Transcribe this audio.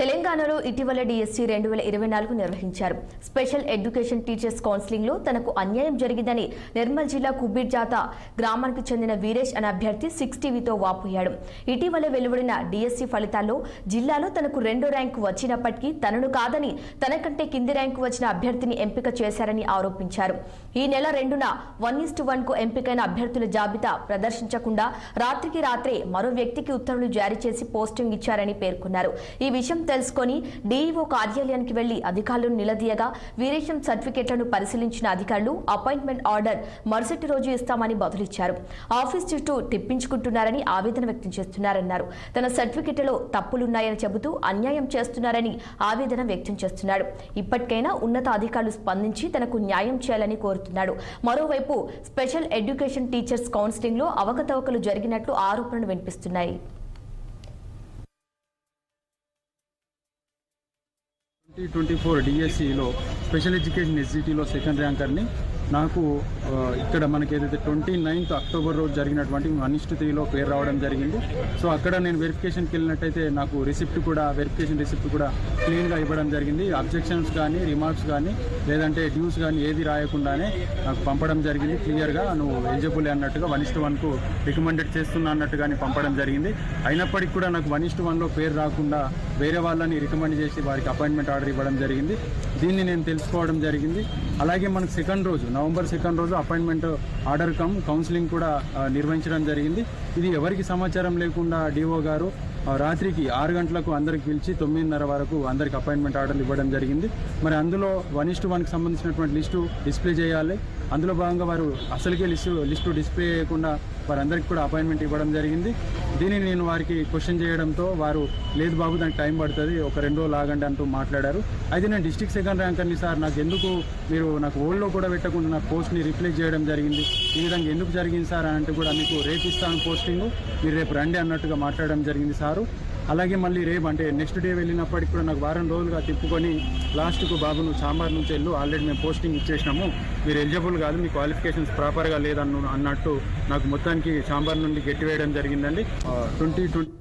తెలంగాణలో ఇటీవల డిఎస్సీ రెండు వేల ఇరవై నాలుగు నిర్వహించారు. స్పెషల్ ఎడ్యుకేషన్ టీచర్స్ కౌన్సిలింగ్లో తనకు అన్యాయం జరిగిందని నిర్మల్ జిల్లా కుబీర్జాత గ్రామానికి చెందిన వీరేష్ అనే అభ్యర్థి సిక్స్ టీవీతో వాపోయాడు. ఇటీవల వెలువడిన డిఎస్సీ ఫలితాల్లో జిల్లాలో తనకు రెండో ర్యాంకు వచ్చినప్పటికీ తనను కాదని తనకంటే కింది ర్యాంకు వచ్చిన అభ్యర్థిని ఎంపిక చేశారని ఆరోపించారు. ఈ నెల రెండున వన్ ఇస్ వన్కు ఎంపికైన అభ్యర్థుల జాబితా ప్రదర్శించకుండా రాత్రికి రాత్రే మరో వ్యక్తికి ఉత్తర్వులు జారీ చేసి పోస్టింగ్ ఇచ్చారని పేర్కొన్నారు. ఈ విషయం తెలుసుకొని డీఈఓ కార్యాలయానికి వెళ్ళి అధికారులను నిలదీయగా వీరేశం సర్టిఫికెట్లను పరిశీలించిన అధికారులు అపాయింట్మెంట్ ఆర్డర్ మరుసటి రోజు ఇస్తామని బదులిచ్చారు. ఆఫీస్ చుట్టూ తిప్పించుకుంటున్నారని ఆవేదన వ్యక్తం చేస్తున్నారన్నారు. తన సర్టిఫికెట్లో తప్పులున్నాయని చెబుతూ అన్యాయం చేస్తున్నారని ఆవేదన వ్యక్తం చేస్తున్నాడు. ఇప్పటికైనా ఉన్నత అధికారులు స్పందించి తనకు న్యాయం చేయాలని కోరుతున్నాడు. మరోవైపు స్పెషల్ ఎడ్యుకేషన్ టీచర్స్ కౌన్సిలింగ్లో అవకతవకలు జరిగినట్లు ఆరోపణలు వినిపిస్తున్నాయి. ట్వంటీ ఫోర్ డిఎస్సిలో స్పెషల్ ఎడ్యుకేషన్ ఎస్జిటిలో సెకండ్ ర్యాంకర్ని నాకు ఇక్కడ మనకి ఏదైతే ట్వంటీ నైన్త్ అక్టోబర్ రోజు జరిగినటువంటి వన్ త్రీలో పేరు రావడం జరిగింది. సో అక్కడ నేను వెరిఫికేషన్కి వెళ్ళినట్టయితే నాకు రిసిప్ట్ కూడా వెరిఫికేషన్ రిసిప్ట్ కూడా క్లీన్గా ఇవ్వడం జరిగింది. అబ్జెక్షన్స్ కానీ రిమార్క్స్ కానీ లేదంటే డ్యూస్ కానీ ఏది రాయకుండానే నాకు పంపడం జరిగింది. క్లియర్గా నువ్వు ఎలిజిబుల్ అన్నట్టుగా వన్ ఇస్ట్ వన్కు రికమెండెడ్ చేస్తున్నా అన్నట్టుగానే పంపడం జరిగింది. అయినప్పటికీ కూడా నాకు వన్ ఇస్ట్ వన్లో పేరు రాకుండా వేరే వాళ్ళని రికమెండ్ చేసి వారికి అపాయింట్మెంట్ ఆర్డర్ ఇవ్వడం జరిగింది. దీన్ని నేను తెలుసుకోవడం జరిగింది. అలాగే మనకు సెకండ్ రోజు నవంబర్ సెకండ్ రోజు అపాయింట్మెంట్ ఆర్డర్ కమ్ కౌన్సిలింగ్ కూడా నిర్వహించడం జరిగింది. ఇది ఎవరికి సమాచారం లేకుండా డిఓ గారు రాత్రికి ఆరు గంటలకు అందరికి పిలిచి తొమ్మిదిన్నర వరకు అందరికి అపాయింట్మెంట్ ఆర్డర్లు ఇవ్వడం జరిగింది. మరి అందులో వన్ ఇస్టు వన్కి సంబంధించినటువంటి లిస్టు డిస్ప్లే చేయాలి. అందులో భాగంగా వారు అసలుకే లిస్టు లిస్టు డిస్ప్లే చేయకుండా వారందరికీ కూడా అపాయింట్మెంట్ ఇవ్వడం జరిగింది. దీనిని నేను వారికి క్వశ్చన్ చేయడంతో వారు లేదు బాబు దానికి టైం పడుతుంది ఒక రెండు రోజులు ఆగండి అంటూ మాట్లాడారు. అయితే నేను డిస్టిక్ సెకండ్ ర్యాంక్ అని సార్ నాకు ఎందుకు మీరు నాకు ఓల్డ్లో కూడా పెట్టకుండా నా పోస్ట్ని రిప్లేస్ చేయడం జరిగింది? ఈ విధంగా ఎందుకు జరిగింది సార్ అని అంటే కూడా మీకు రేపు ఇస్తాను పోస్టింగ్ మీరు రేపు రండి అన్నట్టుగా మాట్లాడడం జరిగింది సారు. అలాగే మళ్ళీ రేపు అంటే నెక్స్ట్ డే వెళ్ళినప్పటికి కూడా నాకు వారం రోజులుగా తిప్పుకొని లాస్ట్కు బాబు నువ్వు చాంబార్ నుంచి వెళ్ళు ఆల్రెడీ మేము పోస్టింగ్ ఇచ్చేసినాము. మీరు ఎలిజిబుల్ కాదు మీ క్వాలిఫికేషన్స్ ప్రాపర్గా లేదన్ను అన్నట్టు నాకు మొత్తానికి చాంబార్ నుండి గెట్టి వేయడం జరిగిందండి ట్వంటీ ట్వంటీ